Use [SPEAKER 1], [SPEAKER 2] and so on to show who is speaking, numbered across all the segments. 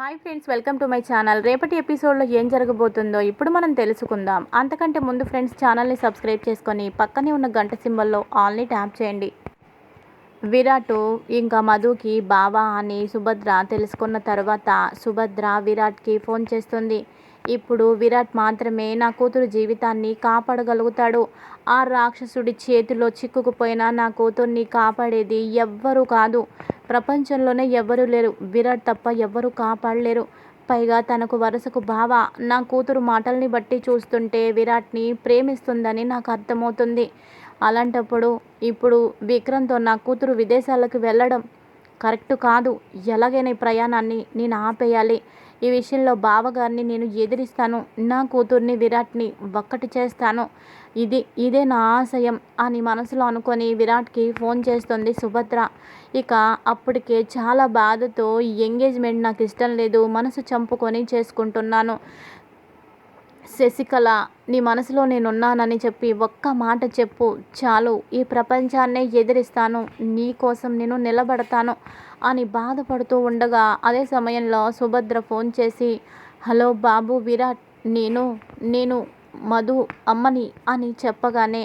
[SPEAKER 1] Hi friends welcome to my channel. రేపటి ఎపిసోడ్లో ఏం జరగబోతుందో ఇప్పుడు మనం తెలుసుకుందాం. అంతకంటే ముందు ఫ్రెండ్స్ ఛానల్ని సబ్స్క్రైబ్ చేసుకొని పక్కనే ఉన్న గంట సింబల్లో ఆల్ని ట్యాప్ చేయండి. విరాట్ ఇంకా మధుకి బావా అని సుభద్ర తెలుసుకున్న తర్వాత సుభద్ర విరాట్కి ఫోన్ చేస్తుంది. ఇప్పుడు విరాట్ మాత్రమే నా కూతురు జీవితాన్ని కాపాడగలుగుతాడు. ఆ రాక్షసుడి చేతిలో చిక్కుకుపోయిన నా కూతుర్ని కాపాడేది ఎవ్వరూ కాదు. ప్రపంచంలోనే ఎవ్వరూ లేరు. విరాట్ తప్ప ఎవ్వరూ కాపాడలేరు. పైగా తనకు వరుసకు బావ. నా కూతురు మాటల్ని బట్టి చూస్తుంటే విరాట్ని ప్రేమిస్తుందని నాకు అర్థమవుతుంది. అలాంటప్పుడు ఇప్పుడు విక్రమ్తో నా కూతురు విదేశాలకు వెళ్ళడం కరెక్ట్ కాదు. ఎలాగైనా ఈ ప్రయాణాన్ని నేను ఆపేయాలి. ఈ విషయంలో బావగారిని నేను ఎదిరిస్తాను. నా కూతుర్ని విరాట్ని ఒక్కటి చేస్తాను. ఇది ఇదే నా ఆశయం అని మనసులో అనుకొని విరాట్కి ఫోన్ చేస్తుంది సుభద్ర. ఇక అప్పటికే చాలా బాధతో ఎంగేజ్మెంట్ నాకు ఇష్టం లేదు. మనసు చంపుకొని చేసుకుంటున్నాను. శశికళ నీ మనసులో నేనున్నానని చెప్పి ఒక్క మాట చెప్పు. చాలు ఈ ప్రపంచాన్నే ఎదిరిస్తాను. నీ కోసం నేను నిలబడతాను అని బాధపడుతూ ఉండగా అదే సమయంలో సుభద్ర ఫోన్ చేసి హలో బాబు విరాట్ నేను నేను మధు అమ్మని అని చెప్పగానే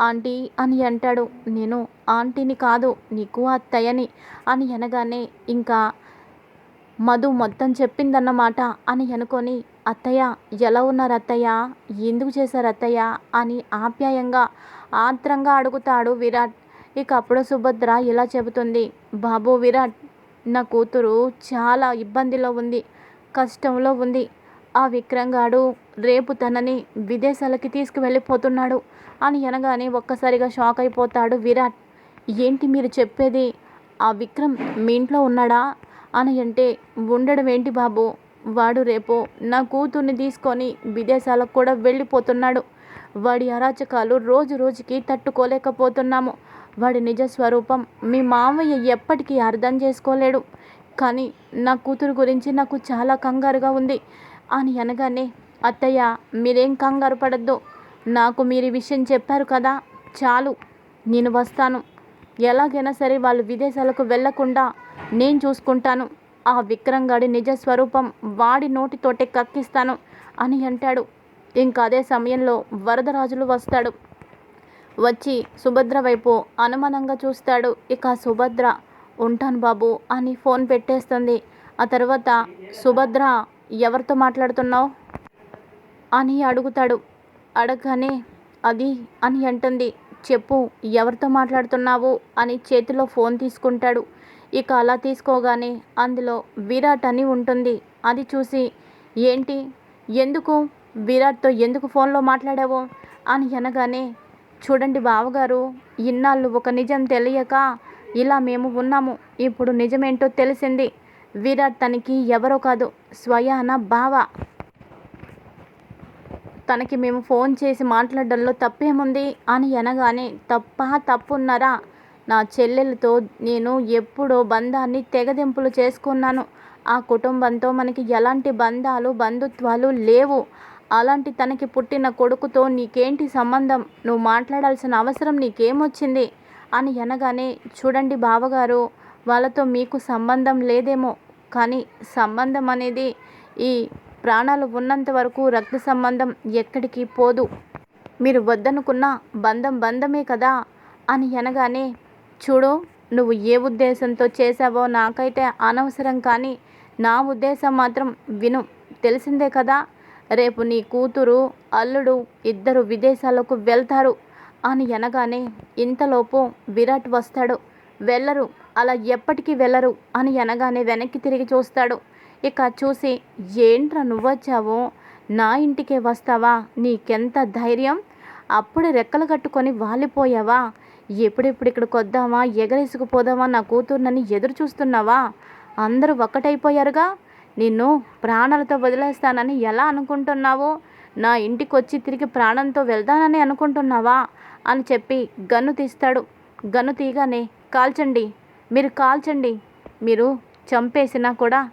[SPEAKER 1] ఆంటీ అని అంటాడు. నేను ఆంటీని కాదు నీకు అత్తయ్యని అని అనగానే ఇంకా మధు మొత్తం చెప్పిందన్నమాట అని అనుకొని అత్తయ్య ఎలా ఉన్నారు అత్తయ్య? ఎందుకు చేశారు అత్తయ్య? అని ఆప్యాయంగా ఆత్రంగా అడుగుతాడు విరాట్. ఇక అప్పుడు సుభద్ర ఇలా చెబుతుంది బాబు విరాట్ నా కూతురు చాలా ఇబ్బందిలో ఉంది కష్టంలో ఉంది. ఆ విక్రంగాడు రేపు తనని విదేశాలకి తీసుకువెళ్ళిపోతున్నాడు అని అనగానే ఒక్కసారిగా షాక్ అయిపోతాడు విరాట్. ఏంటి మీరు చెప్పేది? ఆ విక్రమ్ మీ ఇంట్లో ఉన్నాడా? అని అంటే ఉండడం ఏంటి బాబు? వాడు రేపు నా కూతుర్ని తీసుకొని విదేశాలకు కూడా వెళ్ళిపోతున్నాడు. వాడి అరాచకాలు రోజు రోజుకి తట్టుకోలేకపోతున్నాము. వాడి నిజ స్వరూపం మీ మామయ్య ఎప్పటికీ అర్థం చేసుకోలేడు. కానీ నా కూతురు గురించి నాకు చాలా కంగారుగా ఉంది అని అనగానే అత్తయ్య మీరేం కంగారు పడద్దు. నాకు మీరు ఈ విషయం చెప్పారు కదా చాలు. నేను వస్తాను. ఎలాగైనా సరే వాళ్ళు విదేశాలకు వెళ్ళకుండా నేను చూసుకుంటాను. ఆ విక్రంగాడి నిజ స్వరూపం వాడి నోటితోటే కక్కిస్తాను అని అంటాడు. ఇంకా అదే సమయంలో వరదరాజులు వస్తాడు. వచ్చి సుభద్ర వైపు అనుమానంగా చూస్తాడు. ఇక సుభద్ర ఉంటాను బాబు అని ఫోన్ పెట్టేస్తుంది. ఆ తర్వాత సుభద్ర ఎవరితో మాట్లాడుతున్నావు? అని అడుగుతాడు. అడగగానే అది అని అంటుంది. చెప్పు ఎవరితో మాట్లాడుతున్నావు? అని చేతిలో ఫోన్ తీసుకుంటాడు. ఇక అలా తీసుకోగానే అందులో విరాట్ అని ఉంటుంది. అది చూసి ఏంటి? ఎందుకు? విరాట్తో ఎందుకు ఫోన్లో మాట్లాడావు? అని అనగానే చూడండి బావగారు ఇన్నాళ్ళు ఒక నిజం తెలియక ఇలా మేము ఉన్నాము. ఇప్పుడు నిజమేంటో తెలిసింది. విరాట్ తనకి ఎవరో కాదు స్వయాన బావ. తనకి మేము ఫోన్ చేసి మాట్లాడడంలో తప్పేముంది? అని అనగానే తప్ప తప్పున్నారా? నా చెల్లెలతో నేను ఎప్పుడో బంధాన్ని తెగదెంపులు చేసుకున్నాను. ఆ కుటుంబంతో మనకి ఎలాంటి బంధాలు బంధుత్వాలు లేవు. అలాంటి తనకి పుట్టిన కొడుకుతో నీకేంటి సంబంధం? నువ్వు మాట్లాడాల్సిన అవసరం నీకేమొచ్చింది? అని అనగానే చూడండి బావగారు వాళ్ళతో మీకు సంబంధం లేదేమో. కానీ సంబంధం అనేది ఈ ప్రాణాలు ఉన్నంత వరకు రక్త సంబంధం ఎక్కడికి పోదు. మీరు వద్దనుకున్న బంధం బంధమే కదా అని అనగానే చూడు నువ్వు ఏ ఉద్దేశంతో చేశావో నాకైతే అనవసరం కానీ నా ఉద్దేశం మాత్రం విను. తెలిసిందే కదా రేపు నీ కూతురు అల్లుడు ఇద్దరు విదేశాలకు వెళ్తారు అని అనగానే ఇంతలోపు విరాట్ వస్తాడు. వెళ్ళరు అలా ఎప్పటికీ వెళ్ళరు అని అనగానే వెనక్కి తిరిగి చూస్తాడు. ఇక చూసి ఏంట్రా నువ్వొచ్చావో నా ఇంటికే వస్తావా? నీకెంత ధైర్యం? అప్పుడు రెక్కలు కట్టుకొని వాలిపోయావా? ఎప్పుడెప్పుడు ఇక్కడికి వద్దామా ఎగరేసుకుపోదామా నా కూతుర్నని ఎదురు చూస్తున్నావా? అందరూ ఒక్కటైపోయారుగా? నిన్ను ప్రాణాలతో వదిలేస్తానని ఎలా అనుకుంటున్నావు? నా ఇంటికి వచ్చి తిరిగి ప్రాణంతో వెళ్దానని అనుకుంటున్నావా? అని చెప్పి గన్ను తీస్తాడు. గన్ను తీయగానే కాల్చండి మీరు కాల్చండి మీరు చంపేసినా కూడా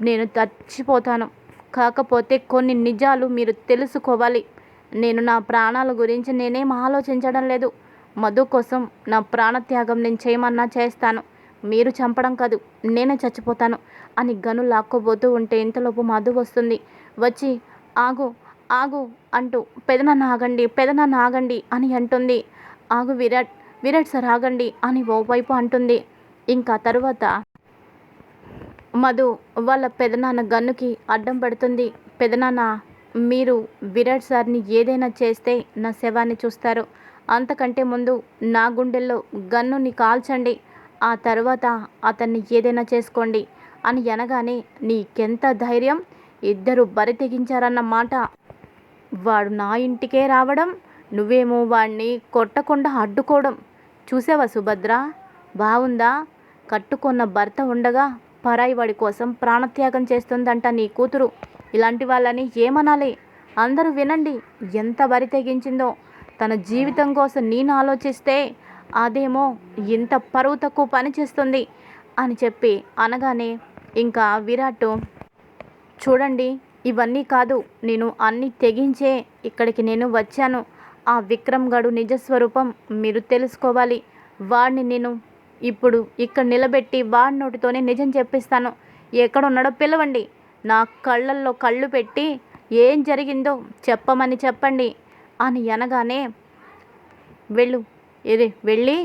[SPEAKER 1] నేను చచ్చిపోతాను. కాకపోతే కొన్ని నిజాలు మీరు తెలుసుకోవాలి. నేను నా ప్రాణాల గురించి నేనేం ఆలోచించడం లేదు. మధు కోసం నా ప్రాణత్యాగం నేను చేయమన్నా చేస్తాను. మీరు చంపడం కాదు నేనే చచ్చిపోతాను అని గను లాక్కోబోతూ ఉంటే ఇంతలోపు మధు వస్తుంది. వచ్చి ఆగు ఆగు అంటూ పెదనాన్న ఆగండి పెదనాన్న ఆగండి అని అంటుంది. ఆగు విరాట్ విరాట్ సార్ ఆగండి అని ఓవైపు అంటుంది. ఇంకా తరువాత మధు వాళ్ళ పెదనాన్న గన్నుకి అడ్డం పడుతుంది. పెదనాన్న మీరు విరాట్ సార్ని ఏదైనా చేస్తే నా శవాన్ని చూస్తారు. అంతకంటే ముందు నా గుండెల్లో గన్నుని కాల్చండి. ఆ తర్వాత అతన్ని ఏదైనా చేసుకోండి అని అనగానే నీకెంత ధైర్యం? ఇద్దరు బరి తెగించారన్న మాట. వాడు నా ఇంటికే రావడం నువ్వేమో వాడిని కొట్టకుండా అడ్డుకోవడం. చూసావా సుభద్ర? బాగుందా కట్టుకున్న భర్త ఉండగా పరాయి వాడి కోసం ప్రాణత్యాగం చేస్తుందంట నీ కూతురు. ఇలాంటి వాళ్ళని ఏమనాలి? అందరూ వినండి ఎంత బరి తెగించిందో. తన జీవితం కోసం నేను ఆలోచిస్తే అదేమో ఇంత పరువు తక్కువ పని చేస్తుంది అని చెప్పి అనగానే ఇంకా విరాట్ చూడండి ఇవన్నీ కాదు నేను అన్నీ తెగించే ఇక్కడికి నేను వచ్చాను. ఆ విక్రమ్ గడు నిజస్వరూపం మీరు తెలుసుకోవాలి. వాడిని నేను ఇప్పుడు ఇక్కడ నిలబెట్టి వాడి నోటితోనే నిజం చెప్పిస్తాను. ఎక్కడున్నాడో పిలవండి. నా కళ్ళల్లో కళ్ళు పెట్టి ఏం జరిగిందో చెప్పమని చెప్పండి. అని అనగానే వెళ్ళు ఇది వెళ్ళి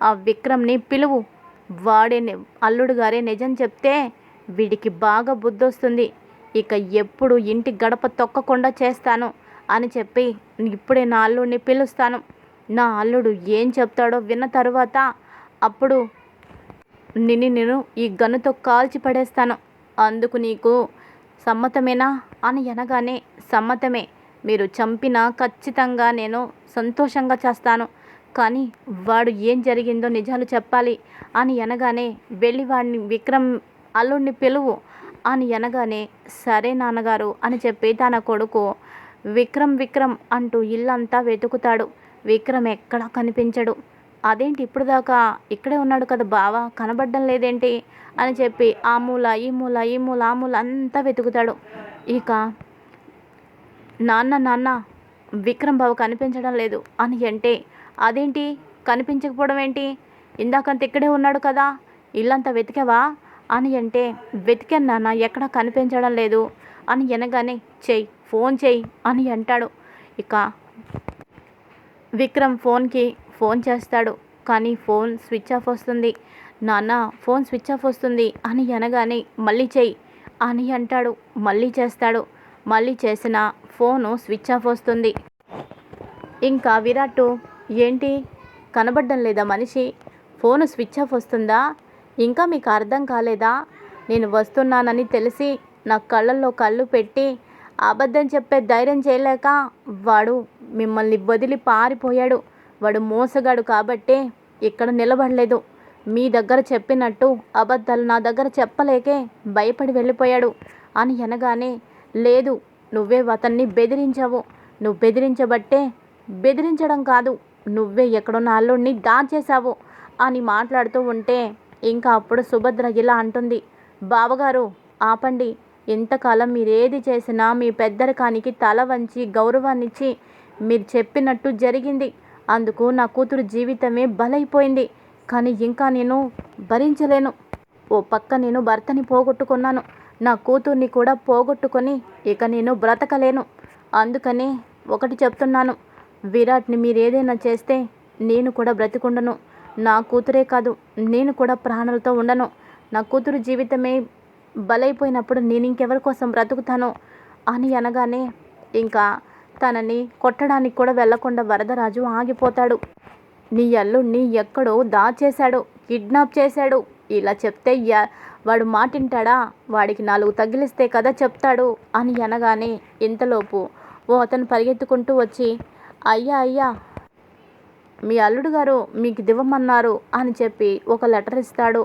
[SPEAKER 1] ఆ విక్రమ్ని పిలువు. వాడే అల్లుడు గారే నిజం చెప్తే వీడికి బాగా బుద్ధొస్తుంది. ఇక ఎప్పుడు ఇంటి గడప తొక్కకుండా చేస్తాను అని చెప్పి ఇప్పుడే నా అల్లుడిని పిలుస్తాను. నా అల్లుడు ఏం చెప్తాడో విన్న తరువాత అప్పుడు నిన్ను నేను ఈ గన్నుతో కాల్చి పడేస్తాను. అందుకు నీకు సమ్మతమేనా? అని అనగానే సమ్మతమే. మీరు చంపినా ఖచ్చితంగా నేను సంతోషంగా చేస్తాను. కానీ వాడు ఏం జరిగిందో నిజాలు చెప్పాలి అని అనగానే వెళ్ళి వాడిని విక్రమ్ అల్లుడిని పిలువు అని అనగానే సరే నాన్నగారు అని చెప్పి తన కొడుకు విక్రమ్ విక్రమ్ అంటూ ఇల్లంతా వెతుకుతాడు. విక్రమ్ ఎక్కడా కనిపించడు. అదేంటి ఇప్పుడు దాకా ఇక్కడే ఉన్నాడు కదా బావ కనబడడం లేదేంటి అని చెప్పి ఆ మూల ఈ మూల ఈ మూల ఆ మూల అంతా వెతుకుతాడు. ఇక నాన్న నాన్న విక్రమ్ బాబు కనిపించడం లేదు అని అంటే అదేంటి? కనిపించకపోవడం ఏంటి? ఇందాకంత ఇక్కడే ఉన్నాడు కదా ఇల్లంతా వెతికావా? అని అంటే వెతికాను నాన్న ఎక్కడా కనిపించడం లేదు అని అనగానే చెయ్యి ఫోన్ చెయ్యి అని అంటాడు. ఇక విక్రమ్ ఫోన్కి ఫోన్ చేస్తాడు కానీ ఫోన్ స్విచ్ ఆఫ్ వస్తుంది. నాన్న ఫోన్ స్విచ్ ఆఫ్ వస్తుంది అని అనగానే మళ్ళీ చెయ్యి అని అంటాడు మళ్ళీ చేస్తాడు. మళ్ళీ చేసిన ఫోను స్విచ్ ఆఫ్ వస్తుంది. ఇంకా విరాట్ ఏంటి? కనబడడం లేదా మనిషి? ఫోను స్విచ్ ఆఫ్ వస్తుందా? ఇంకా మీకు అర్థం కాలేదా? నేను వస్తున్నానని తెలిసి నా కళ్ళల్లో కళ్ళు పెట్టి అబద్ధం చెప్పే ధైర్యం చేయలేక వాడు మిమ్మల్ని వదిలి పారిపోయాడు. వాడు మోసగాడు కాబట్టి ఇక్కడ నిలబడలేదు. మీ దగ్గర చెప్పినట్టు అబద్ధాలు నా దగ్గర చెప్పలేకే భయపడి వెళ్ళిపోయాడు అని అనగానే లేదు నువ్వే అతన్ని బెదిరించావు. నువ్వు బెదిరించబట్టే బెదిరించడం కాదు నువ్వే ఎక్కడున్న అల్లుడిని దాచేశావు అని మాట్లాడుతూ ఉంటే ఇంకా అప్పుడు సుభద్ర ఇలా అంటుంది. బావగారు ఆపండి. ఇంతకాలం మీరేది చేసినా మీ పెద్దరికానికి తల వంచి గౌరవాన్నిచ్చి మీరు చెప్పినట్టు జరిగింది. అందుకు నా కూతురు జీవితమే బలైపోయింది. కానీ ఇంకా నేను భరించలేను. ఓ పక్క నేను భర్తని పోగొట్టుకున్నాను. నా కూతుర్ని కూడా పోగొట్టుకొని ఇక నేను బ్రతకలేను. అందుకని ఒకటి చెప్తున్నాను. విరాట్ని మీరు ఏదైనా చేస్తే నేను కూడా బ్రతికుండను. నా కూతురే కాదు నేను కూడా ప్రాణాలతో ఉండను. నా కూతురు జీవితమే బలైపోయినప్పుడు నేను ఇంకెవరి కోసం బ్రతుకుతాను అని అనగానే ఇంకా తనని కొట్టడానికి కూడా వెళ్ళకుండా వరదరాజు ఆగిపోతాడు. నీ అల్లుడిని ఎక్కడో దాచేశాడు కిడ్నాప్ చేశాడు. ఇలా చెప్తే వాడు మాటింటాడా? వాడికి నాలుగు తగిలిస్తే కదా చెప్తాడు అని అనగానే ఇంతలోపు ఓ అతను పరిగెత్తుకుంటూ వచ్చి అయ్యా అయ్యా మీ అల్లుడు గారు మీకు దివ్వమన్నారు అని చెప్పి ఒక లెటర్ ఇస్తాడు.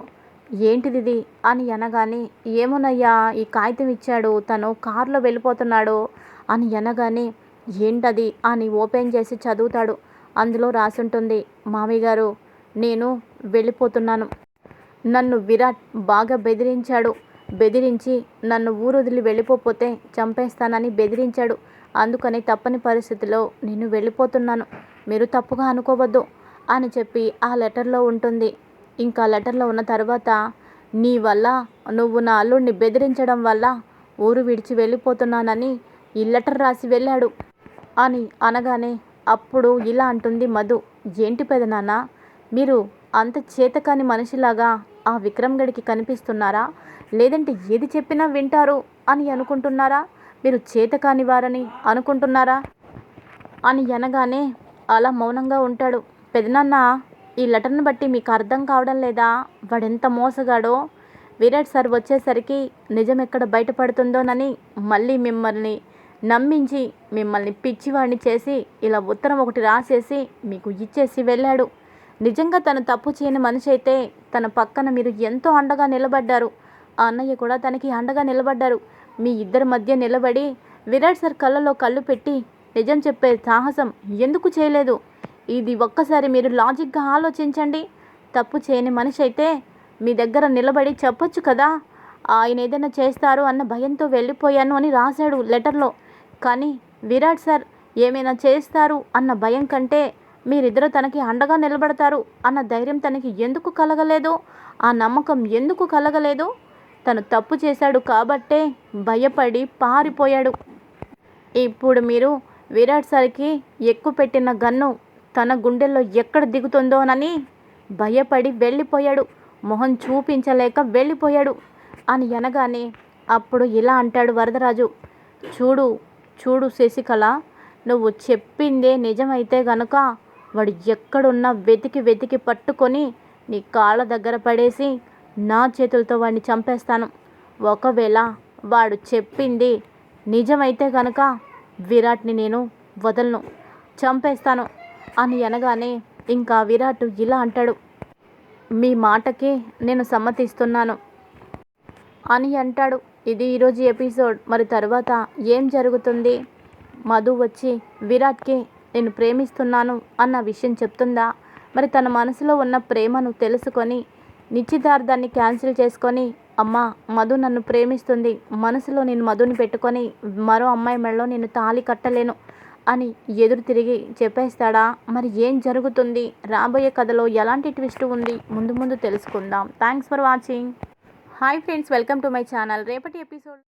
[SPEAKER 1] ఏంటిది అని అనగానే ఏమోనయ్యా ఈ కాగితం ఇచ్చాడు తను కారులో వెళ్ళిపోతున్నాడు అని అనగానే ఏంటది? అని ఓపెన్ చేసి చదువుతాడు. అందులో రాసుంటుంది మామయ్య గారు నేను వెళ్ళిపోతున్నాను. నన్ను విరాట్ బాగా బెదిరించాడు. బెదిరించి నన్ను ఊరొదిలి వెళ్ళిపోతే చంపేస్తానని బెదిరించాడు. అందుకని తప్పని పరిస్థితిలో నేను వెళ్ళిపోతున్నాను. మీరు తప్పుగా అనుకోవద్దు అని చెప్పి ఆ లెటర్లో ఉంటుంది. ఇంకా లెటర్లో ఉన్న తర్వాత నీ వల్ల నువ్వు నా అల్లుడిని బెదిరించడం వల్ల ఊరు విడిచి వెళ్ళిపోతున్నానని ఈ లెటర్ రాసి వెళ్ళాడు. అని అనగానే అప్పుడు ఇలా అంటుంది మధు. ఏంటి పెదనాన్న? మీరు అంత చేతకాని మనిషిలాగా ఆ విక్రమ్ గడికి కనిపిస్తున్నారా? లేదంటే ఏది చెప్పినా వింటారు అని అనుకుంటున్నారా? మీరు చేతకాని వారని అనుకుంటున్నారా? అని అనగానే అలా మౌనంగా ఉంటాడు. పెదనాన్న ఈ లెటర్ని బట్టి మీకు అర్థం కావడం లేదా? వాడెంత మోసగాడో? విరాట్ సార్ వచ్చేసరికి నిజం ఎక్కడ బయటపడుతుందోనని మళ్ళీ మిమ్మల్ని నమ్మించి మిమ్మల్ని పిచ్చివాడిని చేసి ఇలా ఉత్తరం ఒకటి రాసేసి మీకు ఇచ్చేసి వెళ్ళాడు. నిజంగా తను తప్పు చేయని మనిషి అయితే తన పక్కన మీరు ఎంతో అండగా నిలబడ్డారు. ఆ అన్నయ్య కూడా తనకి అండగా నిలబడ్డారు. మీ ఇద్దరి మధ్య నిలబడి విరాట్ సార్ కళ్ళలో కళ్ళు పెట్టి నిజం చెప్పే సాహసం ఎందుకు చేయలేదు? ఇది ఒక్కసారి మీరు లాజిక్గా ఆలోచించండి. తప్పు చేయని మనిషి అయితే మీ దగ్గర నిలబడి చెప్పొచ్చు కదా? ఆయన ఏదైనా చేస్తారు అన్న భయంతో వెళ్ళిపోయాను అని రాశాడు లెటర్లో. కానీ విరాట్ సార్ ఏమైనా చేస్తారు అన్న భయం కంటే మీరిద్దరు తనకి అండగా నిలబడతారు అన్న ధైర్యం తనకి ఎందుకు కలగలేదు? ఆ నమ్మకం ఎందుకు కలగలేదు? తను తప్పు చేశాడు కాబట్టే భయపడి పారిపోయాడు. ఇప్పుడు మీరు విరాట్ సార్కి ఎక్కువ పెట్టిన గన్ను తన గుండెల్లో ఎక్కడ దిగుతుందోనని భయపడి వెళ్ళిపోయాడు. మొహం చూపించలేక వెళ్ళిపోయాడు అని అనగానే అప్పుడు ఇలా అంటాడు వరదరాజు. చూడు చూడు శశికళ నువ్వు చెప్పిందే నిజమైతే గనుక వాడు ఎక్కడున్నా వెతికి వెతికి పట్టుకొని నీ కాళ్ళ దగ్గర పడేసి నా చేతులతో వాడిని చంపేస్తాను. ఒకవేళ వాడు చెప్పింది నిజమైతే కనుక విరాట్ని నేను వదలను చంపేస్తాను అని అనగానే ఇంకా విరాట్ ఇలా అంటాడు. మీ మాటకి నేను సమ్మతిస్తున్నాను అని అంటాడు. ఇది ఈరోజు ఎపిసోడ్. మరి తర్వాత ఏం జరుగుతుంది? మధు వచ్చి విరాట్కి నేను ప్రేమిస్తున్నాను అన్న విషయం చెప్తుందా? మరి తన మనసులో ఉన్న ప్రేమను తెలుసుకొని నిశ్చితార్థాన్ని క్యాన్సిల్ చేసుకొని అమ్మ మధు నన్ను ప్రేమిస్తుంది మనసులో నేను మధుని పెట్టుకొని మరో అమ్మాయి మెడలో నేను తాళి కట్టలేను అని ఎదురు తిరిగి చెప్పేస్తాడా? మరి ఏం జరుగుతుంది? రాబోయే కథలో ఎలాంటి ట్విస్ట్ ఉంది? ముందు ముందు తెలుసుకుందాం. Thanks for watching hi friends welcome to my channel రేపటి ఎపిసోడ్